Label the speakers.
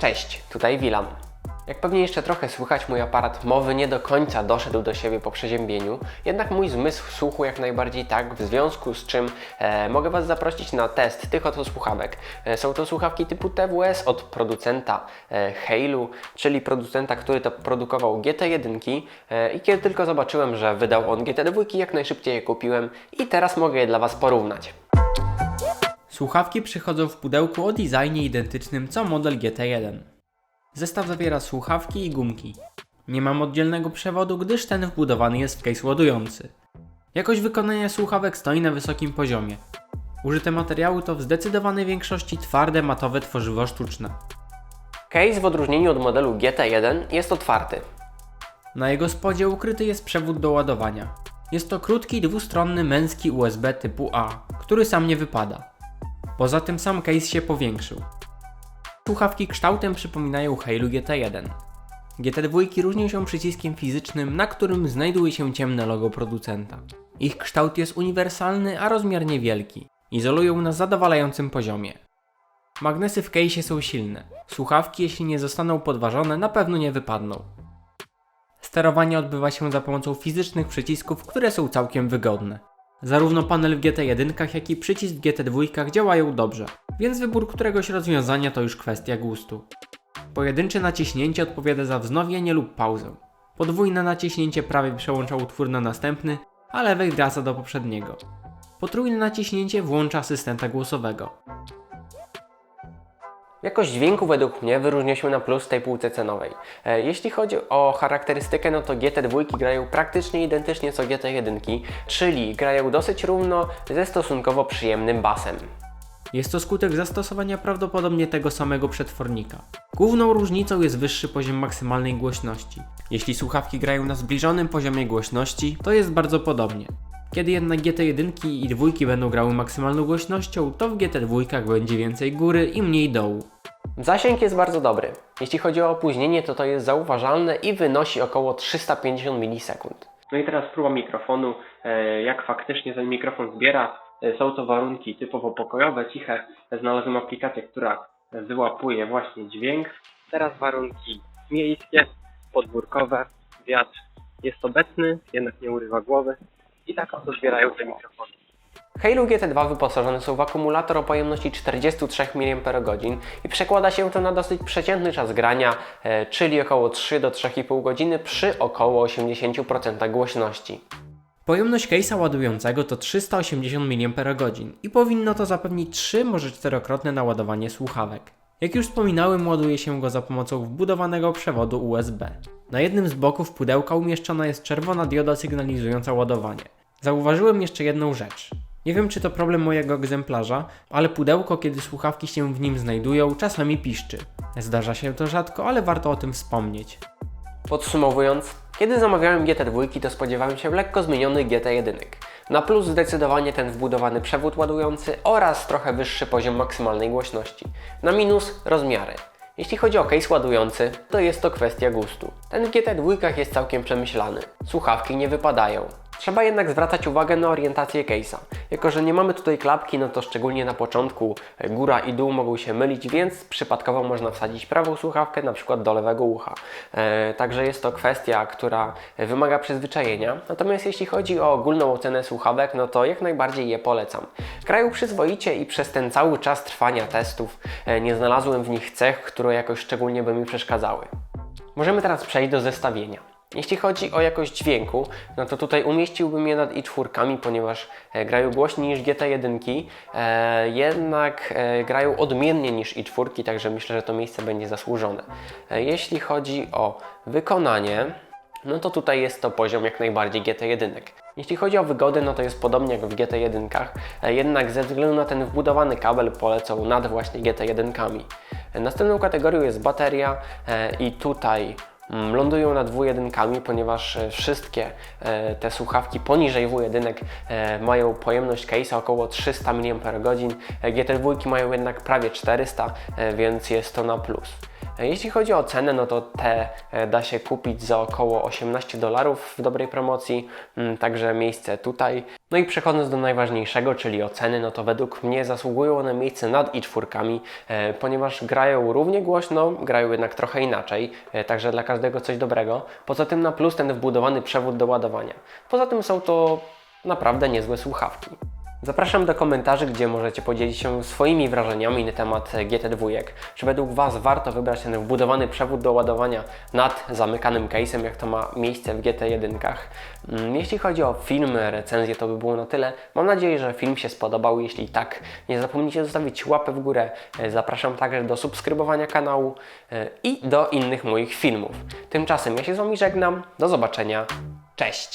Speaker 1: Cześć, tutaj Wilam. Jak pewnie jeszcze trochę słychać, mój aparat mowy nie do końca doszedł do siebie po przeziębieniu, jednak mój zmysł słuchu jak najbardziej tak, w związku z czym e, mogę Was zaprosić na test tych oto słuchawek. E, są to słuchawki typu TWS od producenta e, Hailu, czyli producenta, który to produkował GT1 e, i kiedy tylko zobaczyłem, że wydał on GT2, jak najszybciej je kupiłem i teraz mogę je dla Was porównać.
Speaker 2: Słuchawki przychodzą w pudełku o designie identycznym co model GT1. Zestaw zawiera słuchawki i gumki. Nie mam oddzielnego przewodu, gdyż ten wbudowany jest w case ładujący. Jakość wykonania słuchawek stoi na wysokim poziomie. Użyte materiały to w zdecydowanej większości twarde, matowe tworzywo sztuczne.
Speaker 1: Case w odróżnieniu od modelu GT1 jest otwarty.
Speaker 2: Na jego spodzie ukryty jest przewód do ładowania. Jest to krótki, dwustronny męski USB typu A, który sam nie wypada. Poza tym sam case się powiększył. Słuchawki kształtem przypominają Hailu GT1. GT2 różnią się przyciskiem fizycznym, na którym znajduje się ciemne logo producenta. Ich kształt jest uniwersalny, a rozmiar niewielki. Izolują na zadowalającym poziomie. Magnesy w case są silne. Słuchawki, jeśli nie zostaną podważone, na pewno nie wypadną. Sterowanie odbywa się za pomocą fizycznych przycisków, które są całkiem wygodne. Zarówno panel w GT1, jak i przycisk w GT2 działają dobrze, więc wybór któregoś rozwiązania to już kwestia gustu. Pojedyncze naciśnięcie odpowiada za wznowienie lub pauzę. Podwójne naciśnięcie prawie przełącza utwór na następny, a lewe wraca do poprzedniego. Potrójne naciśnięcie włącza asystenta głosowego.
Speaker 1: Jakość dźwięku według mnie wyróżnia się na plus tej półce cenowej. E, Jeśli chodzi o charakterystykę, no to GT2 grają praktycznie identycznie co GT1, czyli grają dosyć równo ze stosunkowo przyjemnym basem.
Speaker 2: Jest to skutek zastosowania prawdopodobnie tego samego przetwornika. Główną różnicą jest wyższy poziom maksymalnej głośności. Jeśli słuchawki grają na zbliżonym poziomie głośności, to jest bardzo podobnie. Kiedy jednak GT1 i 2 będą grały maksymalną głośnością, to w GT2 będzie więcej góry i mniej dołu.
Speaker 1: Zasięg jest bardzo dobry. Jeśli chodzi o opóźnienie, to to jest zauważalne i wynosi około 350 milisekund. No i teraz próba mikrofonu, e, jak faktycznie ten mikrofon zbiera. E, Są to warunki typowo pokojowe, ciche. Znalazłem aplikację, która wyłapuje właśnie dźwięk. Teraz warunki miejskie, podwórkowe, wiatr jest obecny, jednak nie urywa głowy i tak oto zbierają te mikrofony. Hailu GT2 wyposażone są w akumulator o pojemności 43 mAh i przekłada się to na dosyć przeciętny czas grania, e, czyli około 3 do 3,5 godziny przy około 80% głośności.
Speaker 2: Pojemność case'a ładującego to 380 mAh i powinno to zapewnić 3 może 4-krotne naładowanie słuchawek. Jak już wspominałem, ładuje się go za pomocą wbudowanego przewodu USB. Na jednym z boków pudełka umieszczona jest czerwona dioda sygnalizująca ładowanie. Zauważyłem jeszcze jedną rzecz. Nie wiem, czy to problem mojego egzemplarza, ale pudełko, kiedy słuchawki się w nim znajdują, czasami piszczy. Zdarza się to rzadko, ale warto o tym wspomnieć.
Speaker 1: Podsumowując, kiedy zamawiałem GT2, to spodziewałem się lekko zmienionych GT1. Na plus zdecydowanie ten wbudowany przewód ładujący oraz trochę wyższy poziom maksymalnej głośności. Na minus rozmiary. Jeśli chodzi o case ładujący, to jest to kwestia gustu. Ten w GT2 jest całkiem przemyślany. Słuchawki nie wypadają. Trzeba jednak zwracać uwagę na orientację case'a. Jako, że nie mamy tutaj klapki, no to szczególnie na początku e, góra i dół mogą się mylić, więc przypadkowo można wsadzić prawą słuchawkę na przykład do lewego ucha. E, także jest to kwestia, która wymaga przyzwyczajenia. Natomiast jeśli chodzi o ogólną ocenę słuchawek, no to jak najbardziej je polecam. Grają przyzwoicie i przez ten cały czas trwania testów e, nie znalazłem w nich cech, które jakoś szczególnie by mi przeszkadzały. Możemy teraz przejść do zestawienia. Jeśli chodzi o jakość dźwięku, no to tutaj umieściłbym je nad i4, ponieważ e, grają głośniej niż GT1, e, jednak e, grają odmiennie niż i4, także myślę, że to miejsce będzie zasłużone. E, jeśli chodzi o wykonanie, no to tutaj jest to poziom jak najbardziej GT1. Jeśli chodzi o wygodę, no to jest podobnie jak w GT1, e, jednak ze względu na ten wbudowany kabel polecą nad właśnie GT1. E, Następną kategorią jest bateria i tutaj lądują nad W1, ponieważ e, wszystkie e, te słuchawki poniżej W1 e, mają pojemność case'a około 300 mAh, e, GT2 mają jednak prawie 400, e, więc jest to na plus. E, Jeśli chodzi o cenę, no to te e, da się kupić za około 18 dolarów w dobrej promocji, mm, także miejsce tutaj. No i przechodząc do najważniejszego, czyli oceny, no to według mnie zasługują one miejsce nad i czwórkami, e, ponieważ grają równie głośno, grają jednak trochę inaczej, także dla każdego coś dobrego. Poza tym na plus ten wbudowany przewód do ładowania. Poza tym są to naprawdę niezłe słuchawki. Zapraszam do komentarzy, gdzie możecie podzielić się swoimi wrażeniami na temat GT2. Czy według Was warto wybrać ten wbudowany przewód do ładowania nad zamykanym case'em, jak to ma miejsce w GT1? Mm, Jeśli chodzi o film, recenzję, to by było na tyle. Mam nadzieję, że film się spodobał. Jeśli tak, nie zapomnijcie zostawić łapę w górę. E, Zapraszam także do subskrybowania kanału e, i do innych moich filmów. Tymczasem ja się z Wami żegnam. Do zobaczenia. Cześć!